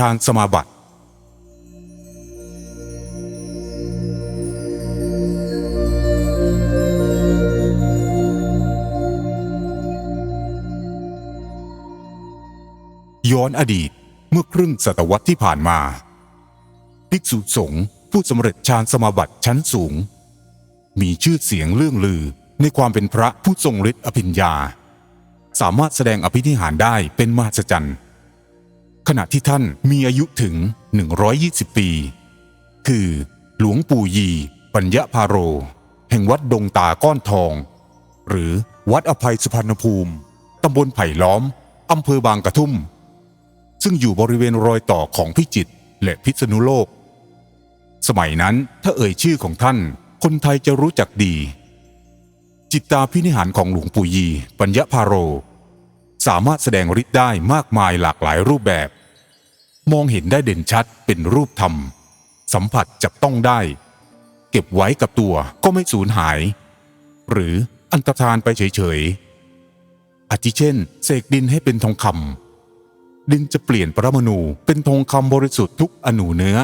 ฌานสมาบัติ ย้อนอดีตเมื่อครึ่งศตวรรษที่ผ่านมา ภิกษุสงฆ์ผู้สำเร็จฌานสมาบัติชั้นสูง มีชื่อเสียงเรื่องลือในความเป็นพระผู้ทรงฤทธิ์อภิญญา สามารถแสดงอภินิหารได้เป็นมหัศจรรย์ ขณะที่ท่านมีอายุถึง 120 ปี คือหลวงปู่ยี ปัญญาพาโร แห่งวัดดงตาก้อนทอง หรือวัดอภัยสุพรรณภูมิ ตำบลไผ่ล้อม อำเภอบางกระทุ่ม ซึ่งอยู่บริเวณรอยต่อของพิจิตรและพิษณุโลก สมัยนั้นถ้าเอ่ยชื่อของท่าน คนไทยจะรู้จักดี จิตตาพินิหารของหลวงปู่ยี ปัญญาพาโร สามารถแสดงฤทธิ์ได้มากมายหลากหลายรูปแบบ มองเห็นได้เด่นชัดเป็นรูปธรรม สัมผัสจับต้องได้ เก็บไว้กับตัวก็ไม่สูญหาย หรืออันตรธานไปเฉยๆอาทิเช่น เสกดินให้เป็นทองคำดินจะเปลี่ยนปรมาณูเป็นทองคำบริสุทธิ์ทุกอนูเนื้อ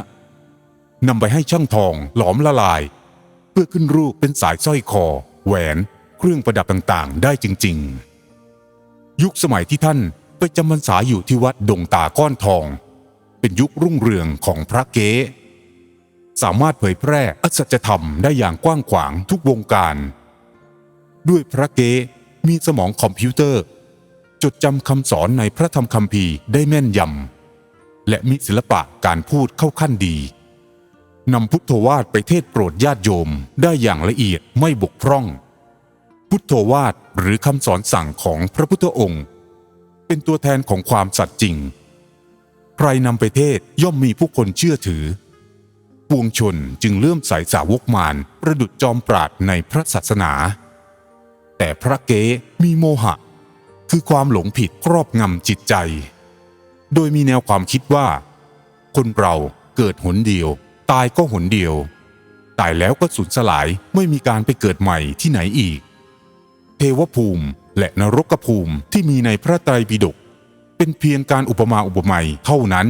นำไปให้ช่างทองหลอมละลาย เพื่อขึ้นรูปเป็นสายสร้อยคอ แหวน เครื่องประดับต่างๆ ได้จริง ๆ ยุคสมัยที่ท่านไปจำพรรษาอยู่ที่วัดดงตาก้อนทอง เป็นยุครุ่งเรืองของพระเก๊สามารถเผยแพร่อัศจธรรมได้อย่างกว้างขวางทุกวงการ ด้วยพระเก๊มีสมองคอมพิวเตอร์ จดจำคำสอนในพระธรรมคัมภีร์ได้แม่นยำและมีศิลปะการพูดเข้าขั้นดีนำพุทโธวาทไปเทศโปรดญาติโยมได้อย่างละเอียดไม่บกพร่อง พุทโธวาทหรือคำสอนสั่งของพระพุทธองค์ เป็นตัวแทนของความสัตย์จริง ใครนำไปเทศย่อมมีผู้คนเชื่อถือ ปวงชนจึงเลื่อมใสสาวกมารประดุจจอมปราดในพระศาสนา แต่พระเก๊มีโมหะ คือความหลงผิดครอบงำจิตใจ โดยมีแนวความคิดว่า คนเราเกิดหนเดียว ตายก็หนเดียว ตายแล้วก็สูญสลายไม่มีการไปเกิดใหม่ที่ไหนอีก เทวภูมิและนรกภูมิที่มีในพระไตรปิฎก เป็นเพียงการอุปมาอุปไมยเท่านั้น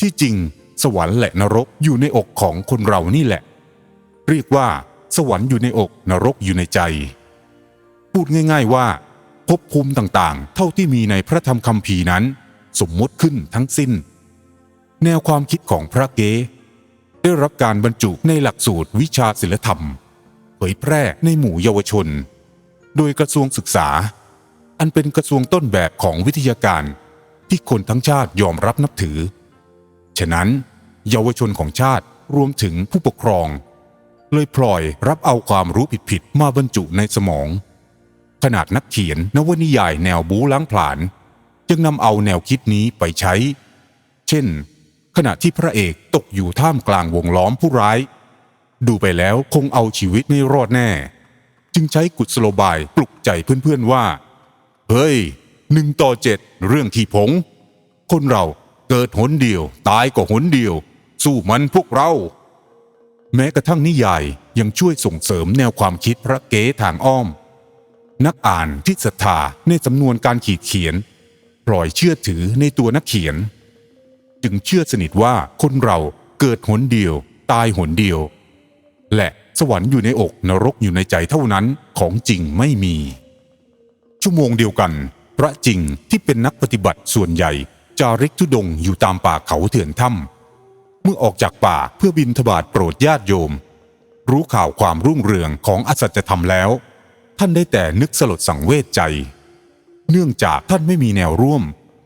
ที่จริงสวรรค์และนรกอยู่ในอกของคนเรานี่แหละ เรียกว่า สวรรค์อยู่ในอกนรกอยู่ในใจ พูดง่าย ๆว่าภพภูมิต่างๆ เท่าที่มีในพระธรรมคัมภีร์นั้น สมมติขึ้นทั้งสิ้น แนวความคิดของพระเก๊ได้รับการบรรจุในหลักสูตรวิชาศิลธรรม เผยแพร่ในหมู่เยาวชน โดยกระทรวงศึกษา อันเป็นกระทรวงต้นแบบของวิทยาการที่คนทั้งชาติยอมรับนับถือ ฉะนั้น เยาวชนของชาติรวมถึงผู้ปกครอง เลยพลอยรับเอาความรู้ผิดๆมาบรรจุในสมอง ขนาดนักเขียนนวนิยายแนวบูล้างผลาญยังนำเอาแนวคิดนี้ไปใช้ เช่น ขณะที่พระเอกตกอยู่ท่ามกลางวงล้อมผู้ร้าย ดูไปแล้วคงเอาชีวิตไม่รอดแน่ จึงใช้กุศโลบายปลุกใจเพื่อนๆว่า เฮ้ยหนึ่งต่อเจ็ดเรื่องที่ผง คนเราเกิดหนเดียว ตายก็หนเดียว สู้มันพวกเรา แม้กระทั่งนิยายยังช่วยส่งเสริมแนวความคิดพระเก๋ทางอ้อม นักอ่านที่ศรัทธาในสำนวนการขีดเขียนปล่อยเชื่อถือในตัวนักเขียน จึงเชื่อสนิทว่าคนเราเกิดหนเดียว ตายหนเดียว และสวรรค์อยู่ในอกนรกอยู่ในใจเท่านั้นของจริงไม่มี ชั่วโมงเดียวกัน พระจริงที่เป็นนักปฏิบัติส่วนใหญ่จาริกทุดงอยู่ตามป่าเขาเถื่อนถ้ำเมื่อออกจากป่าเพื่อบินทบาทโปรดญาติโยม รู้ข่าวความรุ่งเรืองของอสัจธรรมแล้ว ท่านได้แต่นึกสลดสังเวชใจ เนื่องจากท่านไม่มีแนวร่วม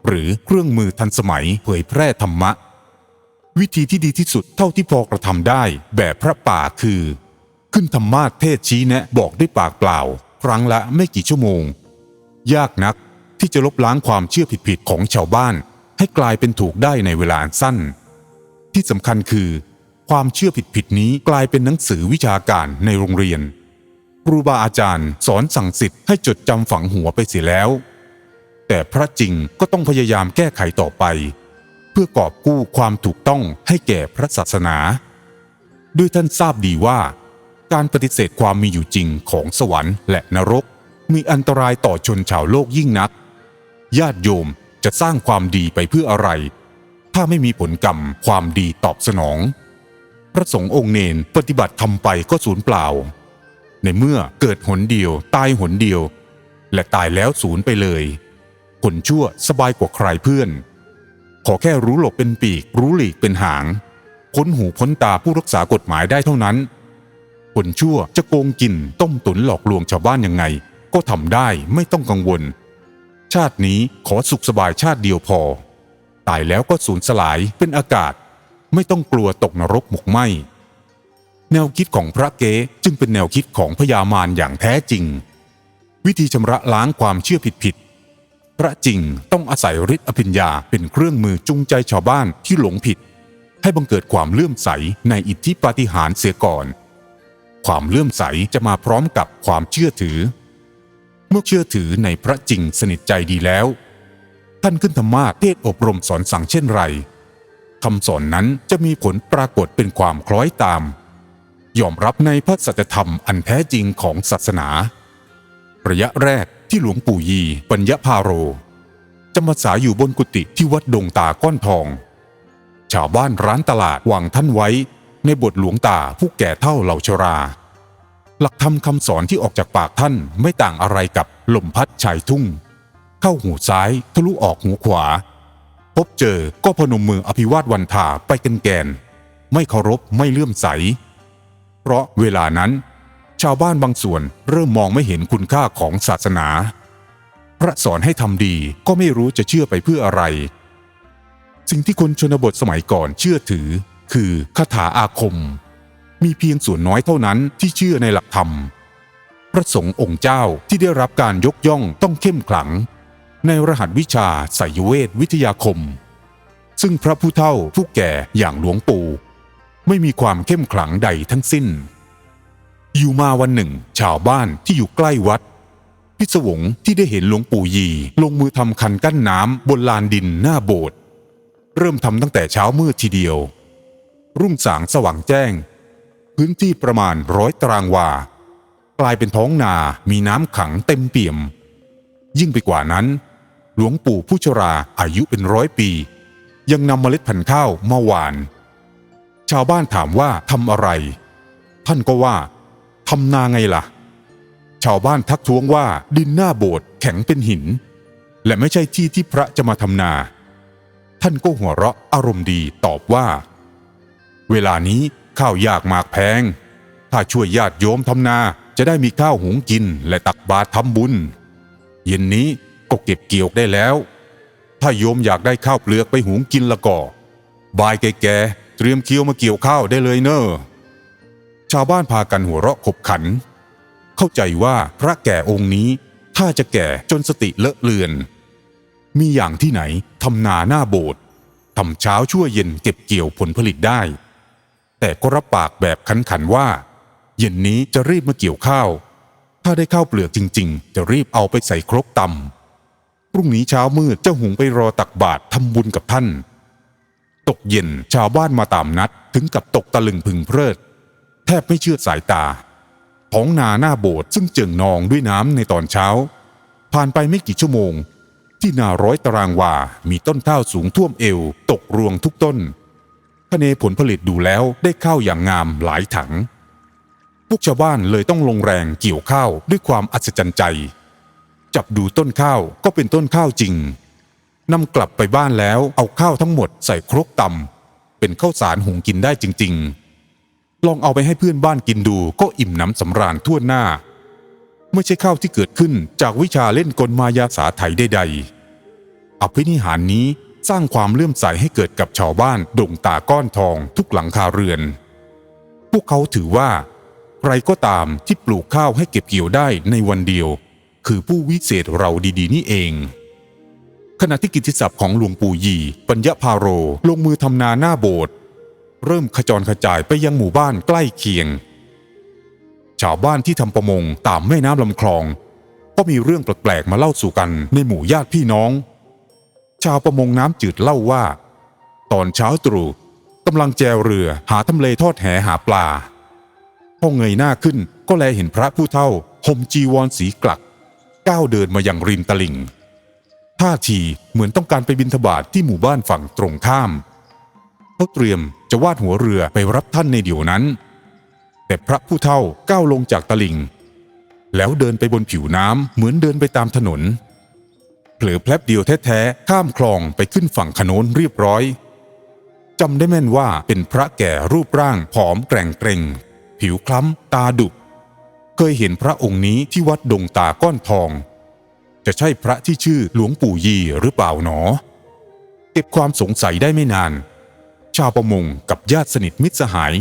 หรือเครื่องมือทันสมัยเผยแพร่ธรรมะ วิธีที่ดีที่สุดเท่าที่พอกระทำได้แบบพระป่าคือ ขึ้นธรรมาเทศชี้แนะบอกด้วยปากเปล่า ครั้งละไม่กี่ชั่วโมง ยากนักที่จะลบล้างความเชื่อผิดๆของชาวบ้าน ให้กลายเป็นถูกได้ในเวลาสั้น ที่สำคัญคือ ความเชื่อผิดๆนี้กลายเป็นหนังสือวิชาการในโรงเรียนครูบาอาจารย์สอนสั่งสิทธิ์ให้จดจำฝังหัวไปเสียแล้ว แต่พระจริงก็ต้องพยายามแก้ไขต่อไป เพื่อกอบกู้ความถูกต้องให้แก่พระศาสนา ด้วยท่านทราบดีว่า การปฏิเสธความมีอยู่จริงของสวรรค์และนรก มีอันตรายต่อชนชาวโลกยิ่งนัก ญาติโยมจะสร้างความดีไปเพื่ออะไร ถ้าไม่มีผลกรรมความดีตอบสนอง พระสงฆ์องค์เนนปฏิบัติทำไปก็สูญเปล่า ในเมื่อเกิดหนเดียวตายหนเดียว และตายแล้วสูญไปเลยผลชั่วสบายกว่าใครเพื่อน ขอแค่รู้หลบเป็นปีก รู้หลีกเป็นหางพ้นหูพ้นตาผู้รักษากฎหมายได้เท่านั้นผลชั่วจะโกงกินต้มตุนหลอกลวงชาวบ้านยังไง ก็ทำได้ไม่ต้องกังวล ชาตินี้ขอสุขสบายชาติเดียวพอ ตายแล้วก็สูญสลายเป็นอากาศ ไม่ต้องกลัวตกนรกหมกไหมแนวคิดของพระเก๋จึงเป็นแนวคิดของพญามารอย่างแท้จริง วิธีชำระล้างความเชื่อผิดๆพระจริงต้องอาศัยฤทธิ์อภิญญาเป็นเครื่องมือจูงใจชาวบ้านที่หลงผิด ให้บังเกิดความเลื่อมใสในอิทธิปาฏิหาริย์เสียก่อน ความเลื่อมใสจะมาพร้อมกับความเชื่อถือ เมื่อเชื่อถือในพระจริงสนิทใจดีแล้ว ท่านขึ้นธรรมาเทศอบรมสอนสั่งเช่นไรคำสอนนั้นจะมีผลปรากฏเป็นความคล้อยตาม ยอมรับในพระสัจธรรมอันแท้จริงของศาสนา ระยะแรกที่หลวงปู่ยีปัญญพาโรจะมาสายอยู่บนกุฏิที่วัดดงตาก้อนทอง ชาวบ้านร้านตลาดวางท่านไว้ในบทหลวงตาผู้แก่เท่าเหล่าชรา หลักธรรมคำสอนที่ออกจากปากท่านไม่ต่างอะไรกับลมพัดชายทุ่ง เข้าหูซ้ายทะลุออกหูขวา พบเจอก็พนมมืออภิวาทวันทาไปกันแกน ไม่เคารพไม่เลื่อมใส เพราะเวลานั้น ชาวบ้านบางส่วนเริ่มมองไม่เห็นคุณค่าของศาสนา พระสอนให้ทำดีก็ไม่รู้จะเชื่อไปเพื่ออะไร สิ่งที่คนชนบทสมัยก่อนเชื่อถือ คือคาถาอาคม มีเพียงส่วนน้อยเท่านั้นที่เชื่อในหลักธรรม พระสงฆ์องค์เจ้าที่ได้รับการยกย่องต้องเข้มขลัง ในรหัสวิชาไสยเวทวิทยาคม ซึ่งพระผู้เฒ่าผู้แก่อย่างหลวงปู่ ไม่มีความเข้มขลังใดทั้งสิ้น อยู่มาวันหนึ่ง ชาวบ้านที่อยู่ใกล้วัด พิศวงที่ได้เห็นหลวงปู่ยี ลงมือทำคันกั้นน้ำบนลานดินหน้าโบสถ์เริ่มทำตั้งแต่เช้ามืดทีเดียว รุ่งสางสว่างแจ้ง พื้นที่ประมาณร้อยตารางวา กลายเป็นท้องนามีน้ำขังเต็มเปี่ยม ยิ่งไปกว่านั้น หลวงปู่ผู้ชราอายุเป็นร้อยปี ยังนำเมล็ดพันธุ์ข้าวมาหวาน ชาวบ้านถามว่าทำอะไร ท่านก็ว่าทำนาไงล่ะ ชาวบ้านทักท้วงว่าดินหน้าโบสถ์แข็งเป็นหิน และไม่ใช่ที่ที่พระจะมาทำนา ท่านก็หัวเราะอารมณ์ดีตอบว่า เวลานี้ ข้าวยากหมากแพงถ้าช่วยญาติโยมทำนาจะได้มีข้าวหุงกินและตักบาตรทำบุญ เย็นนี้ก็เก็บเกี่ยวได้แล้ว ถ้าโยมอยากได้ข้าวเปลือกไปหุงกินละก็บายแก่ๆเตรียมเคี้ยวมาเกี่ยวข้าวได้เลยเนอชาวบ้านพากันหัวเราะขบขัน เข้าใจว่าพระแก่องค์นี้ถ้าจะแก่จนสติเลอะเลือน มีอย่างที่ไหนทำนาหน้าโบสถ์ทำเช้าชั่วเย็นเก็บเกี่ยวผลผลิตได้ แต่ก็รับปากแบบขันๆว่า เย็นนี้จะรีบมาเกี่ยวข้าว ถ้าได้ข้าวเปลือกจริง ๆ จะรีบเอาไปใส่ครกตำพรุ่งนี้เช้ามืดเจ้าหุงไปรอตักบาตรทำบุญกับท่าน ตกเย็นชาวบ้านมาตามนัดถึงกับตกตะลึงพึงเพลิด แทบไม่เชื่อสายตาท้องนาหน้าโบสถ์ซึ่งเจิ่งนองด้วยน้ำในตอนเช้า ผ่านไปไม่กี่ชั่วโมง ที่นาร้อยตารางวา มีต้นข้าวสูงท่วมเอว ตกรวงทุกต้น พเนผลผลิตดูแล้วได้ข้าวอย่างงามหลายถัง พวกชาวบ้านเลยต้องลงแรงเกี่ยวข้าวด้วยความอัศจรรย์ใจ จับดูต้นข้าวก็เป็นต้นข้าวจริงนำกลับไปบ้านแล้วเอาข้าวทั้งหมดใส่ครกตำเป็นข้าวสารหุงกินได้จริง ๆ ลองเอาไปให้เพื่อนบ้านกินดูก็อิ่มน้ำสำราญทั่วหน้า ไม่ใช่ข้าวที่เกิดขึ้นจากวิชาเล่นกลมายาสาไถใดๆอภินิหารนี้ สร้างความเลื่อมใสให้เกิดกับชาวบ้านดงตาก้อนทองทุกหลังคาเรือน พวกเขาถือว่าใครก็ตามที่ปลูกข้าวให้เก็บเกี่ยวได้ในวันเดียว คือผู้วิเศษเราดีๆ นี่เอง ขณะที่กิติศัพท์ของหลวงปู่ยี ปัญญพาโรลงมือทำนาหน้าโบสถ์เริ่มขจรขจายไปยังหมู่บ้านใกล้เคียง ชาวบ้านที่ทำประมงตามแม่น้ำลำคลอง ก็มีเรื่องแปลกๆมาเล่าสู่กันในหมู่ญาติพี่น้อง ชาวประมงน้ำจืดเล่าว่า ตอนเช้าตรู่กำลังแจวเรือหาทำเลทอดแหหาปลาพอเงยหน้าขึ้นก็แลเห็นพระผู้เฒ่าห่มจีวรสีกลัก ก้าวเดินมาอย่างริมตลิ่งท่าทีเหมือนต้องการไปบินทบาทที่หมู่บ้านฝั่งตรงข้ามเขาเตรียมจะวาดหัวเรือไปรับท่านในเดี๋ยวนั้น แต่พระผู้เฒ่าก้าวลงจากตลิ่ง แล้วเดินไปบนผิวน้ำเหมือนเดินไปตามถนน เผลอแพลบเดียวแท้ๆข้ามคลองไปขึ้นฝั่งขโนนเรียบร้อยจำได้แม่นว่าเป็นพระแก่รูปร่างผอมแกร่งเกรงผิวคล้ำตาดุเคยเห็นพระองค์นี้ที่วัดดงตาก้อนทอง จะใช่พระที่ชื่อหลวงปู่ยีหรือเปล่าหนอ เก็บความสงสัยได้ไม่นาน ชาวประมงกับญาติสนิทมิตรสหาย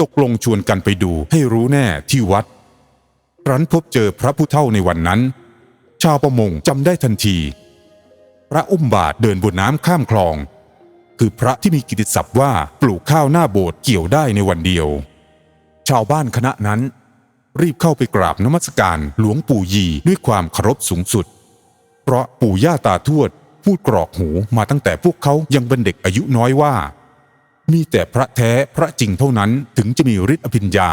ตกลงชวนกันไปดูให้รู้แน่ที่วัดรั้นพบเจอพระผู้เฒ่าในวันนั้น ชาวประมงจำได้ทันที พระอุ้มบาทเดินบนน้ำข้ามคลอง คือพระที่มีกิตติศัพท์ว่าปลูกข้าวหน้าโบสถ์เกี่ยวได้ในวันเดียว ชาวบ้านคณะนั้น รีบเข้าไปกราบนมัสการหลวงปู่ยีด้วยความเคารพสูงสุด เพราะปู่ย่าตาทวดพูดกรอกหูมาตั้งแต่พวกเขายังเป็นเด็กอายุน้อยว่า มีแต่พระแท้พระจริงเท่านั้นถึงจะมีฤทธิ์อภิญญา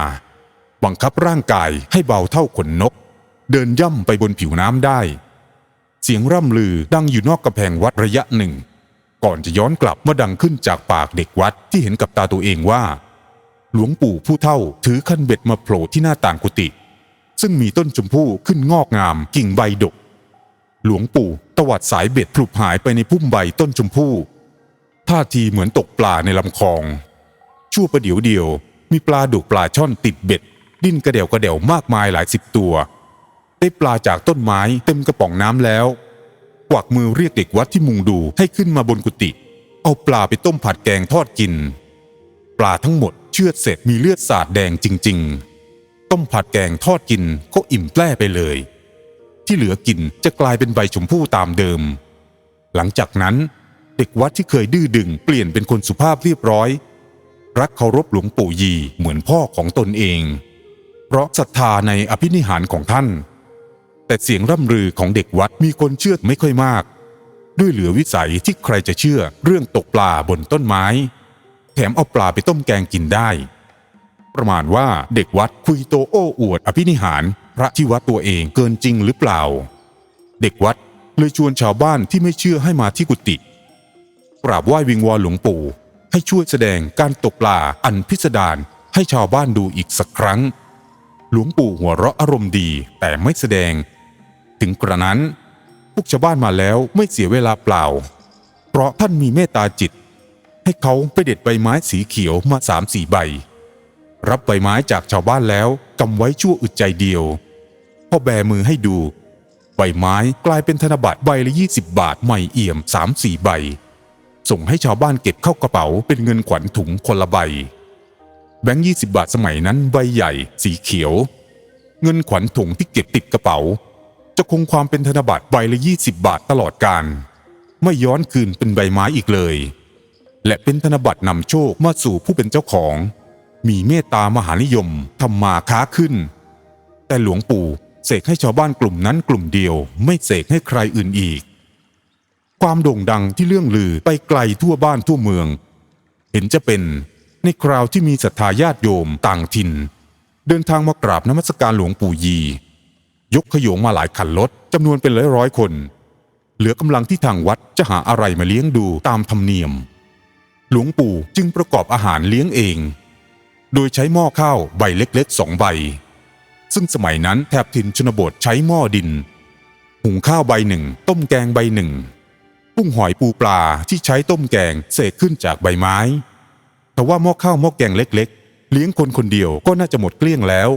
บังคับร่างกายให้เบาเท่าขนนก เดินย่ำไปบนผิวน้ำได้ เสียงร่ำลือดังอยู่นอกกำแพงวัดระยะหนึ่ง ก่อนจะย้อนกลับมาดังขึ้นจากปากเด็กวัดที่เห็นกับตาตัวเองว่า หลวงปู่ผู้เฒ่าถือคันเบ็ดมาโผล่ที่หน้าต่างกุฏิซึ่งมีต้นชมพู่ขึ้นงอกงามกิ่งใบดก หลวงปู่ตวัดสายเบ็ดพลุบหายไปในพุ่มใบต้นชมพู่ท่าทีเหมือนตกปลาในลำคลอง ชั่วประเดี๋ยวเดียว มีปลาดุกปลาช่อนติดเบ็ด ดิ้นกระเดี่ยวกระเดี่ยวมากมายหลายสิบตัว ได้ปลาจากต้นไม้เต็มกระป๋องน้ำแล้ว กวักมือเรียกเด็กวัดที่มุงดูให้ขึ้นมาบนกุฏิเอาปลาไปต้มผัดแกงทอดกิน ปลาทั้งหมดเชือดเสร็จมีเลือดสาดแดงจริง ๆ ต้มผัดแกงทอดกินก็อิ่มแปร่ไปเลย ที่เหลือกินจะกลายเป็นใบชมพู่ตามเดิม หลังจากนั้นเด็กวัดที่เคยดื้อดึงเปลี่ยนเป็นคนสุภาพเรียบร้อย รักเคารพหลวงปู่ยีเหมือนพ่อของตนเอง เพราะศรัทธาในอภินิหารของท่าน แต่เสียงร่ำลือของเด็กวัดมีคนเชื่อไม่ค่อยมาก ด้วยเหลือวิสัยที่ใครจะเชื่อเรื่องตกปลาบนต้นไม้ แถมเอาปลาไปต้มแกงกินได้ ประมาณว่าเด็กวัดคุยโตโอ้อวดอภินิหาร พระที่วัดตัวเองเกินจริงหรือเปล่า เด็กวัดเลยชวนชาวบ้านที่ไม่เชื่อให้มาที่กุฏิกราบไหว้วิงวอนหลวงปู่ ให้ช่วยแสดงการตกปลาอันพิสดารให้ชาวบ้านดูอีกสักครั้ง หลวงปู่หัวเราะอารมณ์ดีแต่ไม่แสดง ถึงกระนั้น พวกชาวบ้านมาแล้วไม่เสียเวลาเปล่า เพราะท่านมีเมตตาจิต ให้เขาไปเด็ดใบไม้สีเขียวมาสามสี่ใบ รับใบไม้จากชาวบ้านแล้วกำไว้ชั่วอึดใจเดียวพอแบมือให้ดู ใบไม้กลายเป็นธนบัตรใบละยี่สิบบาทใหม่เอี่ยมสามสี่ใบ ส่งให้ชาวบ้านเก็บเข้ากระเป๋าเป็นเงินขวัญถุงคนละใบ แบงค์ยี่สิบบาทสมัยนั้นใบใหญ่สีเขียว เงินขวัญถุงที่เก็บติดกระเป๋า จะคงความเป็นธนบัตรใบละยี่สิบบาทตลอดการ ไม่ย้อนคืนเป็นใบไม้อีกเลย และเป็นธนบัตรนำโชคมาสู่ผู้เป็นเจ้าของ มีเมตตามหานิยมทำมาค้าขึ้น แต่หลวงปู่เสกให้ชาวบ้านกลุ่มนั้นกลุ่มเดียว ไม่เสกให้ใครอื่นอีก ความโด่งดังที่เรื่องลือไปไกลทั่วบ้านทั่วเมือง เห็นจะเป็นในคราวที่มีศรัทธาญาติโยมต่างถิ่น เดินทางมากราบนมัสการหลวงปู่ยี ยกขโยงมาหลายคันรถจำนวนเป็นร้อยร้อยคน เหลือกำลังที่ทางวัดจะหาอะไรมาเลี้ยงดูตามธรรมเนียม หลวงปู่จึงประกอบอาหารเลี้ยงเอง โดยใช้หม้อข้าวใบเล็กๆสองใบ ซึ่งสมัยนั้นแถบถิ่นชนบทใช้หม้อดิน หุงข้าวใบหนึ่ง ต้มแกงใบหนึ่งกุ้งหอยปูปลาที่ใช้ต้มแกงเศษขึ้นจากใบไม้แต่ว่าหม้อข้าวหม้อแกงเล็ก ๆ เลี้ยงคนคนเดียวก็น่าจะหมดเกลี้ยงแล้ว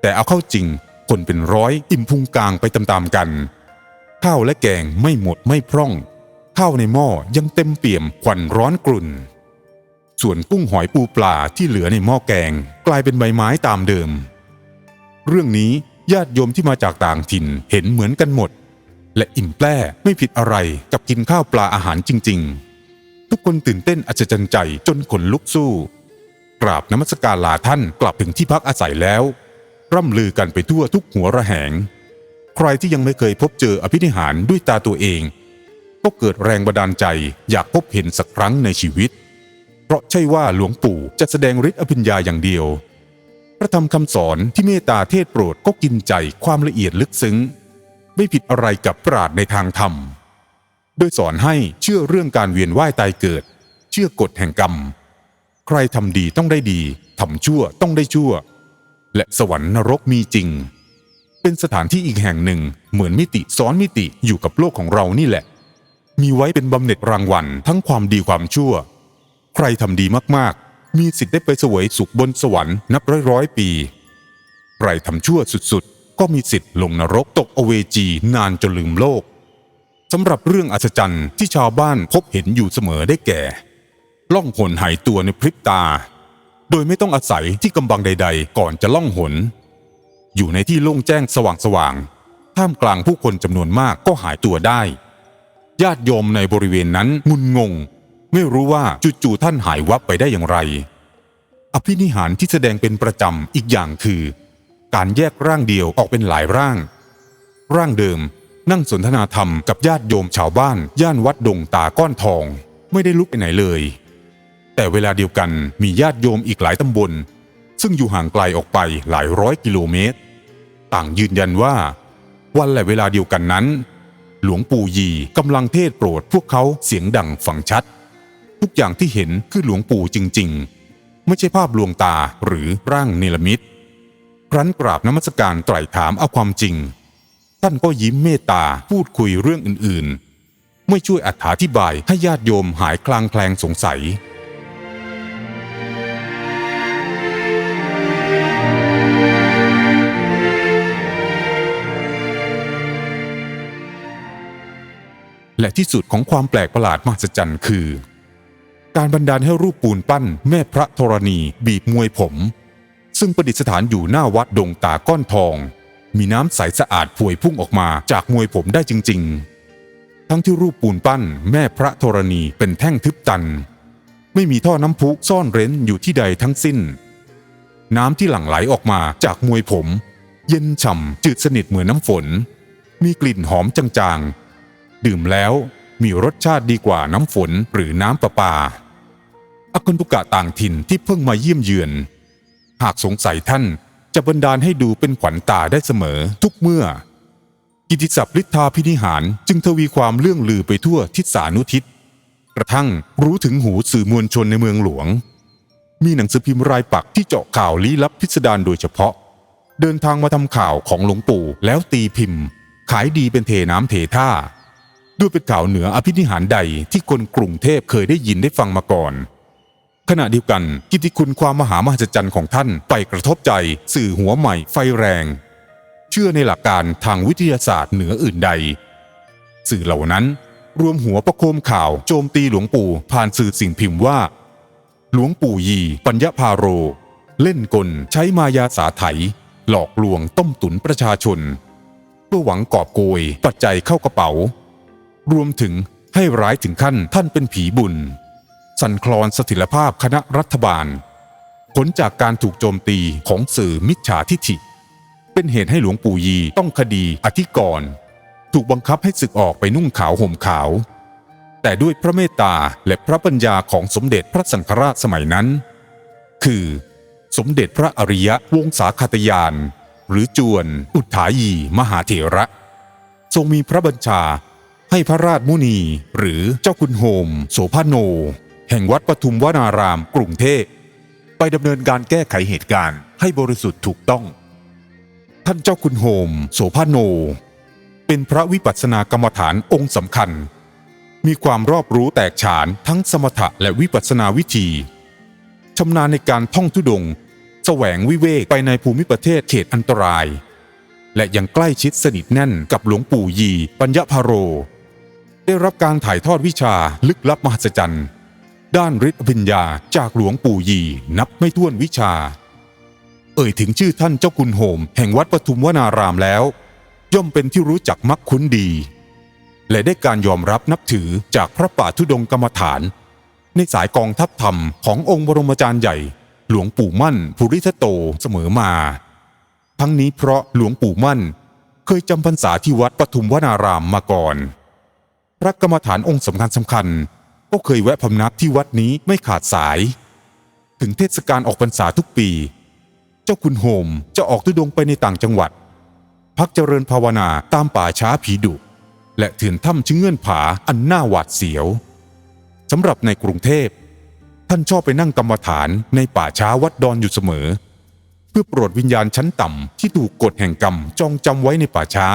แต่เอาเข้าจริง คนเป็นร้อยอิ่มพุงกลางไปตามๆกัน ข้าวและแกงไม่หมดไม่พร่อง ข้าวในหม้อยังเต็มเปี่ยมควันร้อนกรุ่น ส่วนกุ้งหอยปูปลาที่เหลือในหม้อแกงกลายเป็นใบไม้ตามเดิม เรื่องนี้ญาติโยมที่มาจากต่างถิ่นเห็นเหมือนกันหมด และอิ่มแปร่ไม่ผิดอะไรกับกินข้าวปลาอาหารจริง ๆ ทุกคนตื่นเต้นอัศจรรย์ใจจนขนลุกสู้ กราบนมัสการลาท่านกลับถึงที่พักอาศัยแล้ว ร่ำลือกันไปทั่วทุกหัวระแหง ใครที่ยังไม่เคยพบเจออภินิหารด้วยตาตัวเอง ก็เกิดแรงบันดาลใจอยากพบเห็นสักครั้งในชีวิต เพราะใช่ว่าหลวงปู่จะแสดงฤทธิ์อภิญญาอย่างเดียว พระธรรมคำสอนที่เมตตาเทศโปรดก็กินใจความละเอียดลึกซึ้ง ไม่ผิดอะไรกับปราดในทางธรรม โดยสอนให้เชื่อเรื่องการเวียนว่ายตายเกิด เชื่อกฎแห่งกรรม ใครทำดีต้องได้ดีทำชั่วต้องได้ชั่ว และสวรรค์นรกมีจริง เป็นสถานที่อีกแห่งหนึ่งเหมือนมิติซ้อนมิติอยู่กับโลกของเรานี่แหละ มีไว้เป็นบำเหน็จรางวัลทั้งความดีความชั่ว ใครทำดีมากๆ มีสิทธิ์ได้ไปเสวยสุขบนสวรรค์นับร้อยร้อยปี ใครทำชั่วสุดๆ ก็มีสิทธิ์ลงนรกตกอเวจีนานจนลืมโลกสำหรับเรื่องอัศจรรย์ที่ชาวบ้านพบเห็นอยู่เสมอได้แก่ล่องหนหายตัวในพริบตา โดยไม่ต้องอาศัยที่กำบังใด ๆ ก่อนจะล่องหน อยู่ในที่โล่งแจ้งสว่างๆ ท่ามกลางผู้คนจำนวนมากก็หายตัวได้ ญาติโยมในบริเวณนั้นงุนงง ไม่รู้ว่าจู่ๆท่านหายวับไปได้อย่างไร อภินิหารที่แสดงเป็นประจำอีกอย่างคือ การแยกร่างเดียวออกเป็นหลายร่าง ร่างเดิมนั่งสนทนาธรรมกับญาติโยมชาวบ้าน ย่านวัดดงตาก้อนทอง ไม่ได้ลุกไปไหนเลย แต่เวลาเดียวกันมีญาติโยมอีกหลายตำบล ซึ่งอยู่ห่างไกลออกไปหลายร้อยกิโลเมตร ต่างยืนยันว่า วันและเวลาเดียวกันนั้น หลวงปู่ยีกำลังเทศโปรดพวกเขาเสียงดังฟังชัด ทุกอย่างที่เห็นคือหลวงปู่จริง ๆ ไม่ใช่ภาพลวงตาหรือร่างเนรมิตครั้นกราบนมัสการไตร่ถามเอาความจริง ท่านก็ยิ้มเมตตาพูดคุยเรื่องอื่นๆ ไม่ช่วยอธิบายให้ญาติโยมหายคลางแคลงสงสัย และที่สุดของความแปลกประหลาดมหัศจรรย์คือ การบันดาลให้รูปปูนปั้นแม่พระธรณีบีบมวยผม ซึ่งประดิษฐานอยู่หน้าวัดดงตาก้อนทอง มีน้ำใสสะอาดพวยพุ่งออกมาจากมวยผมได้จริง ๆ ทั้งที่รูปปูนปั้นแม่พระธรณีเป็นแท่งทึบตัน ไม่มีท่อน้ำพุซ่อนเร้นอยู่ที่ใดทั้งสิ้น น้ำที่หลั่งไหลออกมาจากมวยผม เย็นฉ่ำจืดสนิทเหมือนน้ำฝน มีกลิ่นหอมจางๆ ดื่มแล้วมีรสชาติดีกว่าน้ำฝนหรือน้ำประปาอากุนตุกะต่างถิ่นที่เพิ่งมาเยี่ยมเยือน หากสงสัยท่านจะบันดาลให้ดูเป็นขวัญตาได้เสมอทุกเมื่อ กิติศัพท์ฤทธาพินิหารจึงทวีความเลื่องลือไปทั่วทิศสานุทิศ กระทั่งรู้ถึงหูสื่อมวลชนในเมืองหลวง มีหนังสือพิมพ์รายปักที่เจาะข่าวลี้ลับพิสดารโดยเฉพาะ เดินทางมาทำข่าวของหลวงปู่แล้วตีพิมพ์ ขายดีเป็นเทน้ำเทท่า ด้วยเป็นข่าวเหนืออภินิหารใดที่คนกรุงเทพเคยได้ยินได้ฟังมาก่อน ขณะเดียวกันกิติคุณความมหามหัศจรรย์ของท่านไปกระทบใจสื่อหัวใหม่ไฟแรง เชื่อในหลักการทางวิทยาศาสตร์เหนืออื่นใด สื่อเหล่านั้นรวมหัวประโคมข่าวโจมตีหลวงปู่ผ่านสื่อสิ่งพิมพ์ว่า หลวงปู่ยี ปัญญาพาโร เล่นกลใช้มายาสาไถ หลอกลวงต้มตุนประชาชน เพื่อหวังกอบโกยปัจจัยเข้ากระเป๋า รวมถึงให้ร้ายถึงขั้นท่านเป็นผีบุญ สั่นคลอนสถิรภาพคณะรัฐบาล ผลจากการถูกโจมตีของสื่อมิจฉาทิฐิ เป็นเหตุให้หลวงปู่ยีต้องคดีอธิกรณ์ถูกบังคับให้ศึกออกไปนุ่งขาวห่มขาว แต่ด้วยพระเมตตาและพระปัญญาของสมเด็จพระสังฆราชสมัยนั้น คือ สมเด็จพระอริยวงศาคตยาน หรือจวนอุทายีมหาเถระ ทรงมีพระบัญชา ให้พระราชมุนี หรือเจ้าคุณโฮม โสภาโน แห่งวัดปทุมวนาราม กรุงเทพไปดำเนินการแก้ไขเหตุการณ์ให้บริสุทธิ์ถูกต้อง ท่านเจ้าคุณโฮม โสภาโน เป็นพระวิปัสสนากรรมฐานองค์สำคัญ มีความรอบรู้แตกฉานทั้งสมถะและวิปัสสนาวิธีชำนาญในการท่องทุดงแสวงวิเวกไปในภูมิประเทศเขตอันตราย และยังใกล้ชิดสนิทแน่นกับหลวงปู่ยี ปัญญพาโร ได้รับการถ่ายทอดวิชาลึกลับมหัศจรรย์ ด้านฤทธิปัญญาจากหลวงปู่ยีนับไม่ถ้วนวิชา เอ่ยถึงชื่อท่านเจ้าคุณโฮมแห่งวัดปทุมวนารามแล้ว ย่อมเป็นที่รู้จักมักคุ้นดี และได้การยอมรับนับถือจากพระป่าธุดงกรรมฐาน ในสายกองทัพธรรมขององค์บรมอาจารย์ใหญ่ หลวงปู่มั่นภูริทโตเสมอมา ทั้งนี้เพราะหลวงปู่มั่น เคยจำพรรษาที่วัดปทุมวนารามมาก่อน ระกรรมฐานองค์สำคัญสำคัญ ก็เคยแวะพำนักที่วัดนี้ไม่ขาดสาย ถึงเทศกาลออกพรรษาทุกปี เจ้าคุณโฮมจะออกทุดงไปในต่างจังหวัด พักเจริญภาวนาตามป่าช้าผีดุ และเถือนถ้ำชะเงื่อนผาอันน่าหวาดเสียวสำหรับในกรุงเทพ ท่านชอบไปนั่งกรรมฐานในป่าช้าวัดดอนอยู่เสมอ เพื่อโปรดวิญญาณชั้นต่ำที่ถูกกฎแห่งกรรมจองจำไว้ในป่าช้า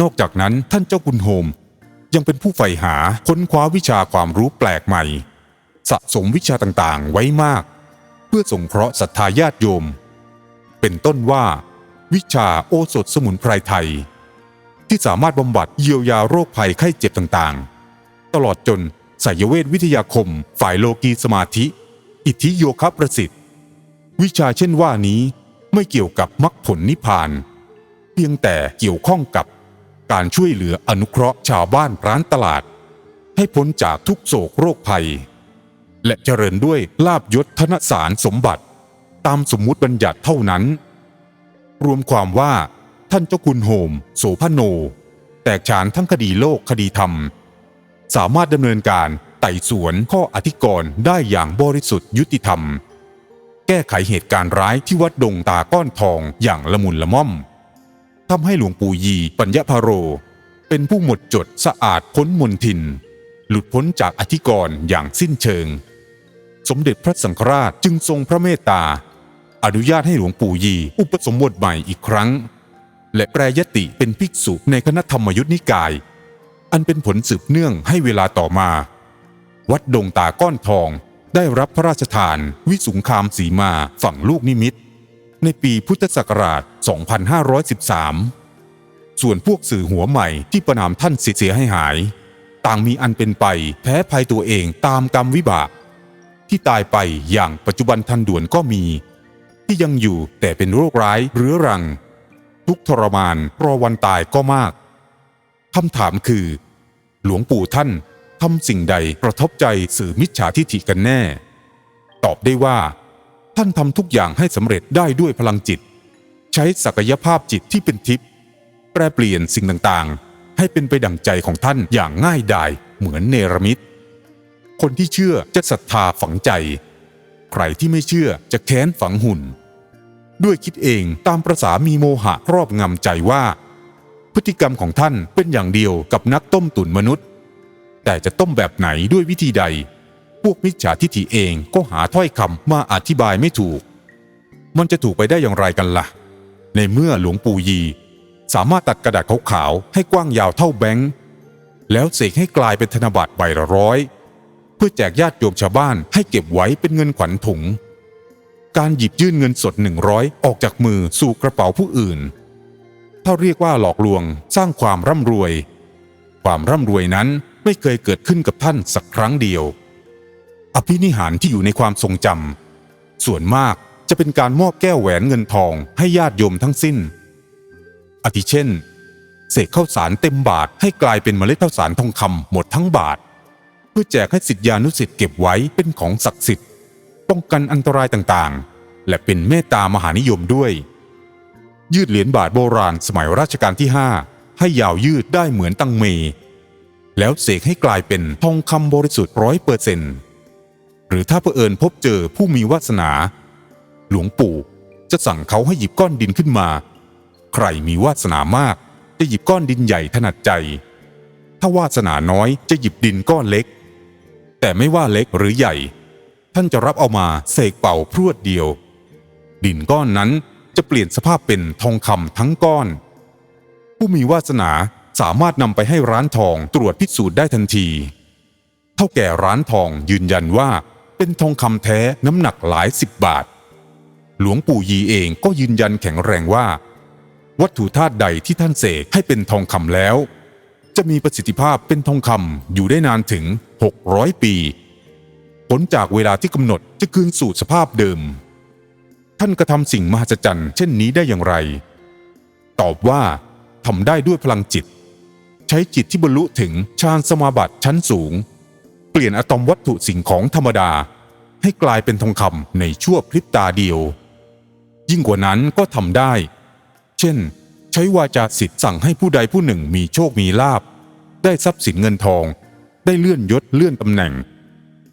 นอกจากนั้นท่านเจ้าคุณโฮม ยังเป็นผู้ใฝ่หาค้นคว้าวิชาความรู้แปลกใหม่ สะสมวิชาต่างๆไว้มาก เพื่อสงเคราะห์ศรัทธาญาติโยม เป็นต้นว่า วิชาโอสถสมุนไพรไทย ที่สามารถบำบัดเยียวยาโรคภัยไข้เจ็บต่างๆ ตลอดจนสายเวทวิทยาคม ฝ่ายโลกีสมาธิ อิทธิโยคะประสิทธิ์ วิชาเช่นว่านี้ไม่เกี่ยวกับมรรคผลนิพพาน เพียงแต่เกี่ยวข้องกับ การช่วยเหลืออนุเคราะห์ชาวบ้านร้านตลาด ให้พ้นจากทุกโศกโรคภัย และเจริญด้วยลาบยศธนสารสมบัติ ตามสมมุติบัญญัติเท่านั้น รวมความว่าท่านเจ้าคุณโฮม โสพโน แตกฉานทั้งคดีโลกคดีธรรม สามารถดำเนินการไต่สวนข้ออธิกรณ์ได้อย่างบริสุทธิ์ยุติธรรม แก้ไขเหตุการณ์ร้ายที่วัดดงตาก้อนทองอย่างละมุนละม่อม ทำให้หลวงปู่ยีปัญญพาโร เป็นผู้หมดจดสะอาดพ้นมนทิน หลุดพ้นจากอธิกรณ์อย่างสิ้นเชิง สมเด็จพระสังฆราชจึงทรงพระเมตตา อนุญาตให้หลวงปู่ยีอุปสมบทใหม่อีกครั้ง และแปรยติเป็นภิกษุในคณะธรรมยุทธนิกาย อันเป็นผลสืบเนื่องให้เวลาต่อมา วัดดงตาก้อนทองได้รับพระราชทานวิสุงคามสีมาฝั่งลูกนิมิต ในปีพุทธศักราช 2513 ส่วนพวกสื่อหัวใหม่ที่ประนามท่านเสียให้หาย ต่างมีอันเป็นไปแพ้ภัยตัวเองตามกรรมวิบาก ที่ตายไปอย่างปัจจุบันทันด่วนก็มี ที่ยังอยู่แต่เป็นโรคร้ายเรื้อรัง ทุกทรมานรอวันตายก็มากคำถามคือ หลวงปู่ท่านทำสิ่งใดกระทบใจสื่อมิจฉาทิฐิกันแน่ ตอบได้ว่า ท่านทำทุกอย่างให้สำเร็จได้ด้วยพลังจิต ใช้ศักยภาพจิตที่เป็นทิพย์แปรเปลี่ยนสิ่งต่างๆ ให้เป็นไปดั่งใจของท่านอย่างง่ายดายเหมือนเนรมิต คนที่เชื่อจะศรัทธาฝังใจ ใครที่ไม่เชื่อจะแค้นฝังหุ่น ด้วยคิดเองตามประษามีโมหะครอบงำใจว่า พฤติกรรมของท่านเป็นอย่างเดียวกับนักต้มตุ๋นมนุษย์ แต่จะต้มแบบไหนด้วยวิธีใด พวกมิจฉาทิฐิเองก็หาถ้อยคำมาอธิบายไม่ถูก มันจะถูกไปได้อย่างไรกันละ่ะ ในเมื่อหลวงปู่ยี สามารถตัดกระดาษขาวๆให้กว้างยาวเท่าแบงค์แล้วเสกให้กลายเป็นธนบัตรใบละร้อย เพื่อแจกญาติโยมชาวบ้านให้เก็บไว้เป็นเงินขวัญถุง การหยิบยื่นเงินสดหนึ่งร้อยออกจากมือสู่กระเป๋าผู้อื่น ถ้าเรียกว่าหลอกลวงสร้างความร่ำรวย ความร่ำรวยนั้นไม่เคยเกิดขึ้นกับท่านสักครั้งเดียว อภินิหารที่อยู่ในความทรงจำส่วนมากจะเป็นการมอบแก้วแหวนเงินทองให้ญาติโยมทั้งสิ้นอาทิเช่น เสกข้าวสารเต็มบาทให้กลายเป็นเมล็ดข้าวสารทองคำหมดทั้งบาท เพื่อแจกให้สิทธิานุสิทธิ์เก็บไว้เป็นของศักดิ์สิทธิ์ ป้องกันอันตรายต่างๆ และเป็นเมตตามหานิยมด้วย ยืดเหรียญบาทโบราณสมัยรัชกาลที่ 5 ให้ยาวยืดได้เหมือนตังเม แล้วเสกให้กลายเป็นทองคำบริสุทธิ์ร้อยเปอร์เซ็นต์ หรือถ้าเผอิญพบเจอผู้มีวาสนา หลวงปู่จะสั่งเขาให้หยิบก้อนดินขึ้นมา ใครมีวาสนามาก จะหยิบก้อนดินใหญ่ถนัดใจ ถ้าวาสนาน้อยจะหยิบดินก้อนเล็ก แต่ไม่ว่าเล็กหรือใหญ่ ท่านจะรับเอามาเสกเป่าพรวดเดียว ดินก้อนนั้นจะเปลี่ยนสภาพเป็นทองคำทั้งก้อน ผู้มีวาสนาสามารถนำไปให้ร้านทองตรวจพิสูจน์ได้ทันที เท่าแก่ร้านทองยืนยันว่า เป็นทองคำแท้น้ำหนักหลายสิบบาท หลวงปู่ยีเองก็ยืนยันแข็งแรงว่า วัตถุธาตุใดที่ท่านเสกให้เป็นทองคำแล้ว จะมีประสิทธิภาพเป็นทองคำอยู่ได้นานถึง 600 ปีผลจากเวลาที่กำหนดจะคืนสู่สภาพเดิม ท่านกระทำสิ่งมหัศจรรย์เช่นนี้ได้อย่างไร ตอบว่าทำได้ด้วยพลังจิต ใช้จิตที่บรรลุถึงฌานสมาบัติชั้นสูง เปลี่ยนอะตอมวัตถุสิ่งของธรรมดา ให้กลายเป็นทองคำในชั่วพริบตาเดียว ยิ่งกว่านั้นก็ทำได้ เช่น ใช้วาจาสิทธิ์สั่งให้ผู้ใดผู้หนึ่งมีโชคมีลาบ ได้ทรัพย์สินเงินทอง ได้เลื่อนยศเลื่อนตำแหน่ง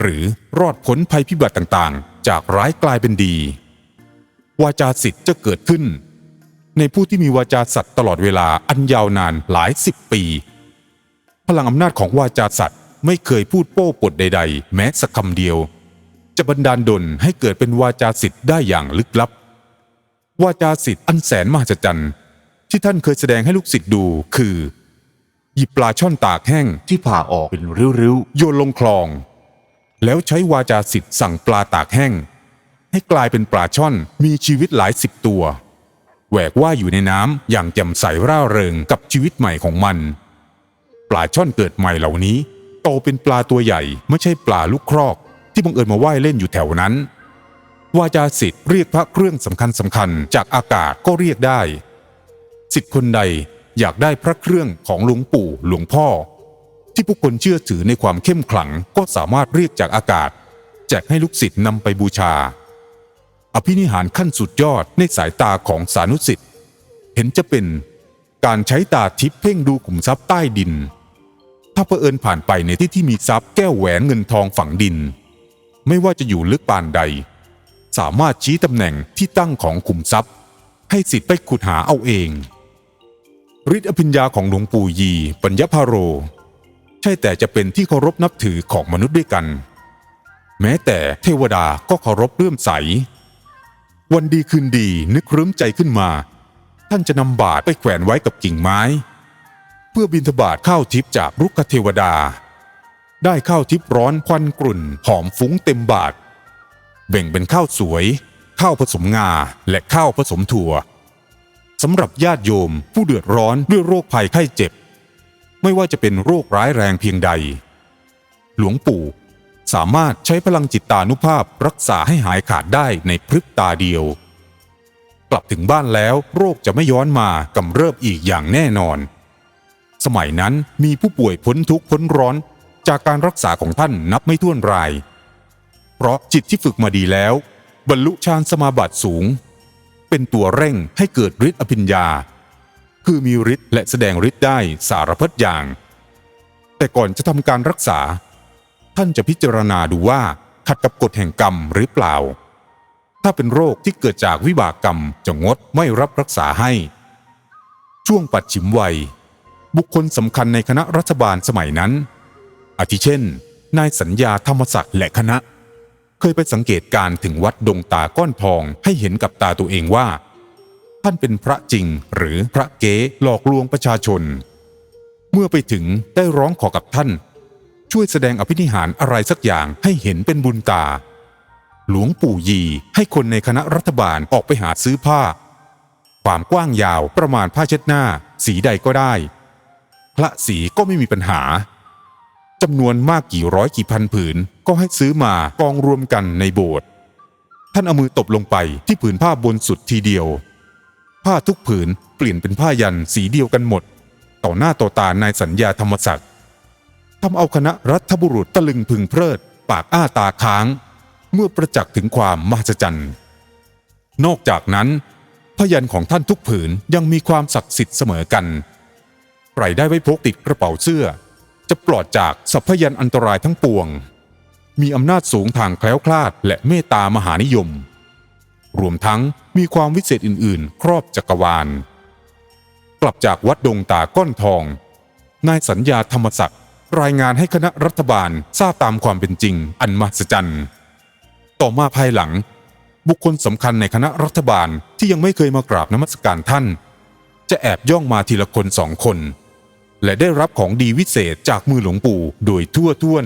หรือรอดพ้นภัยพิบัติต่างๆ จากร้ายกลายเป็นดี วาจาสิทธิ์จะเกิดขึ้น ในผู้ที่มีวาจาสัตย์ตลอดเวลาอันยาวนานหลายสิบปี พลังอำนาจของวาจาสัตว์ ไม่เคยพูดโป้ปดใด ๆ แม้สักคำเดียว จะบันดาลดลให้เกิดเป็นวาจาสิทธิ์ได้อย่างลึกลับ วาจาสิทธิ์อันแสนมหัศจรรย์ที่ท่านเคยแสดงให้ลูกศิษย์ดูคือ หยิบปลาช่อนตากแห้งที่ผ่าออกเป็นริ้วๆโยนลงคลอง แล้วใช้วาจาสิทธิ์สั่งปลาตากแห้ง ให้กลายเป็นปลาช่อนมีชีวิตหลายสิบตัวแหวกว่ายอยู่ในน้ำอย่างแจ่มใสร่าเริงกับชีวิตใหม่ของมัน ปลาช่อนเกิดใหม่เหล่านี้ โตเป็นปลาตัวใหญ่ ไม่ใช่ปลาลูกครอก ที่บังเอิญมาว่ายเล่นอยู่แถวนั้น วาจาสิทธิ์เรียกพระเครื่องสำคัญสำคัญจากอากาศก็เรียกได้ สิทธิ์คนใดอยากได้พระเครื่องของหลวงปู่หลวงพ่อ ที่ผู้คนเชื่อถือในความเข้มขลังก็สามารถเรียกจากอากาศแจกให้ลูกศิษย์นำไปบูชา อภินิหารขั้นสุดยอดในสายตาของสานุสิทธิ์เห็นจะเป็นการใช้ตาทิพเพ่งดูขุมทรัพย์ใต้ดิน ถ้าเผอิญผ่านไปในที่ที่มีทรัพย์แก้วแหวนเงินทองฝังดิน ไม่ว่าจะอยู่ลึกปานใด สามารถชี้ตำแหน่งที่ตั้งของขุมทรัพย์ ให้สิทธิ์ไปขุดหาเอาเองฤทธิอภิญญาของหลวงปู่ยี ปัญญพาโร ใช่แต่จะเป็นที่เคารพนับถือของมนุษย์ด้วยกัน แม้แต่เทวดาก็เคารพเลื่อมใส วันดีคืนดีนึกรึ้มใจขึ้นมา ท่านจะนำบาตรไปแขวนไว้กับกิ่งไม้ พื่อบิณฑบาตข้าวทิพย์จากรุกขเทวดา ได้ข้าวทิพย์ร้อนควันกรุ่นหอมฟุ้งเต็มบาตรแบ่งเป็นข้าวสวย ข้าวผสมงา และข้าวผสมถั่วสำหรับญาติโยมผู้เดือดร้อนด้วยโรคภัยไข้เจ็บ ไม่ว่าจะเป็นโรคร้ายแรงเพียงใด หลวงปู่สามารถใช้พลังจิตตานุภาพรักษาให้หายขาดได้ในพริบตาเดียว กลับถึงบ้านแล้วโรคจะไม่ย้อนมากำเริบอีกอย่างแน่นอน สมัยนั้นมีผู้ป่วยพ้นทุกข์พ้นร้อน จากการรักษาของท่านนับไม่ถ้วนราย เพราะจิตที่ฝึกมาดีแล้ว บรรลุฌานสมาบัติสูง เป็นตัวเร่งให้เกิดฤทธิ์อภิญญา คือมีฤทธิ์และแสดงฤทธิ์ได้สารพัดอย่าง แต่ก่อนจะทำการรักษา ท่านจะพิจารณาดูว่าขัดกับกฎแห่งกรรมหรือเปล่า ถ้าเป็นโรคที่เกิดจากวิบากกรรมจะงดไม่รับรักษาให้ ช่วงปัดฉิมวัย บุคคลสำคัญในคณะรัฐบาลสมัยนั้น อาทิเช่น นายสัญญาธรรมศักดิ์และคณะ เคยไปสังเกตการ์ถึงวัดดงตาก้อนทองให้เห็นกับตาตัวเองว่า ท่านเป็นพระจริงหรือพระเก๊หลอกลวงประชาชน เมื่อไปถึงได้ร้องขอกับท่าน ช่วยแสดงอภินิหารอะไรสักอย่างให้เห็นเป็นบุญตา หลวงปู่ยีให้คนในคณะรัฐบาลออกไปหาซื้อผ้า ความกว้างยาวประมาณผ้าเช็ดหน้า สีใดก็ได้ พระสีก็ไม่มีปัญหาจำนวนมากกี่ร้อยกี่พันผืน ก็ให้ซื้อมากองรวมกันในโบสถ์ท่านเอามือตบลงไปที่ผืนผ้าบนสุดทีเดียว ผ้าทุกผืนเปลี่ยนเป็นผ้ายันสีเดียวกันหมด ต่อหน้าต่อตานายสัญญาธรรมศักดิ์ทำเอาคณะรัฐบุรุษตะลึงพึงเพลิด ปากอ้าตาค้าง เมื่อประจักษ์ถึงความมหัศจรรย์นอกจากนั้นพยันของท่านทุกผืนยังมีความศักดิ์สิทธิ์เสมอกัน ใครได้ไว้พกติดกระเป๋าเสื้อ จะปลอดจากสัพพยันอันตรายทั้งปวง มีอำนาจสูงทางแคล้วคลาดและเมตตามหานิยม รวมทั้งมีความวิเศษอื่น ๆ ครอบจักรวาล กลับจากวัดดงตาก้อนทอง นายสัญญาธรรมศักดิ์รายงานให้คณะรัฐบาลทราบตามความเป็นจริง อันมหัศจรรย์ ต่อมาภายหลัง บุคคลสำคัญในคณะรัฐบาลที่ยังไม่เคยมากราบนมัสการท่าน จะแอบย่องมาทีละคนสองคน และได้รับของดีวิเศษจากมือหลวงปู่โดยทั่วท่วน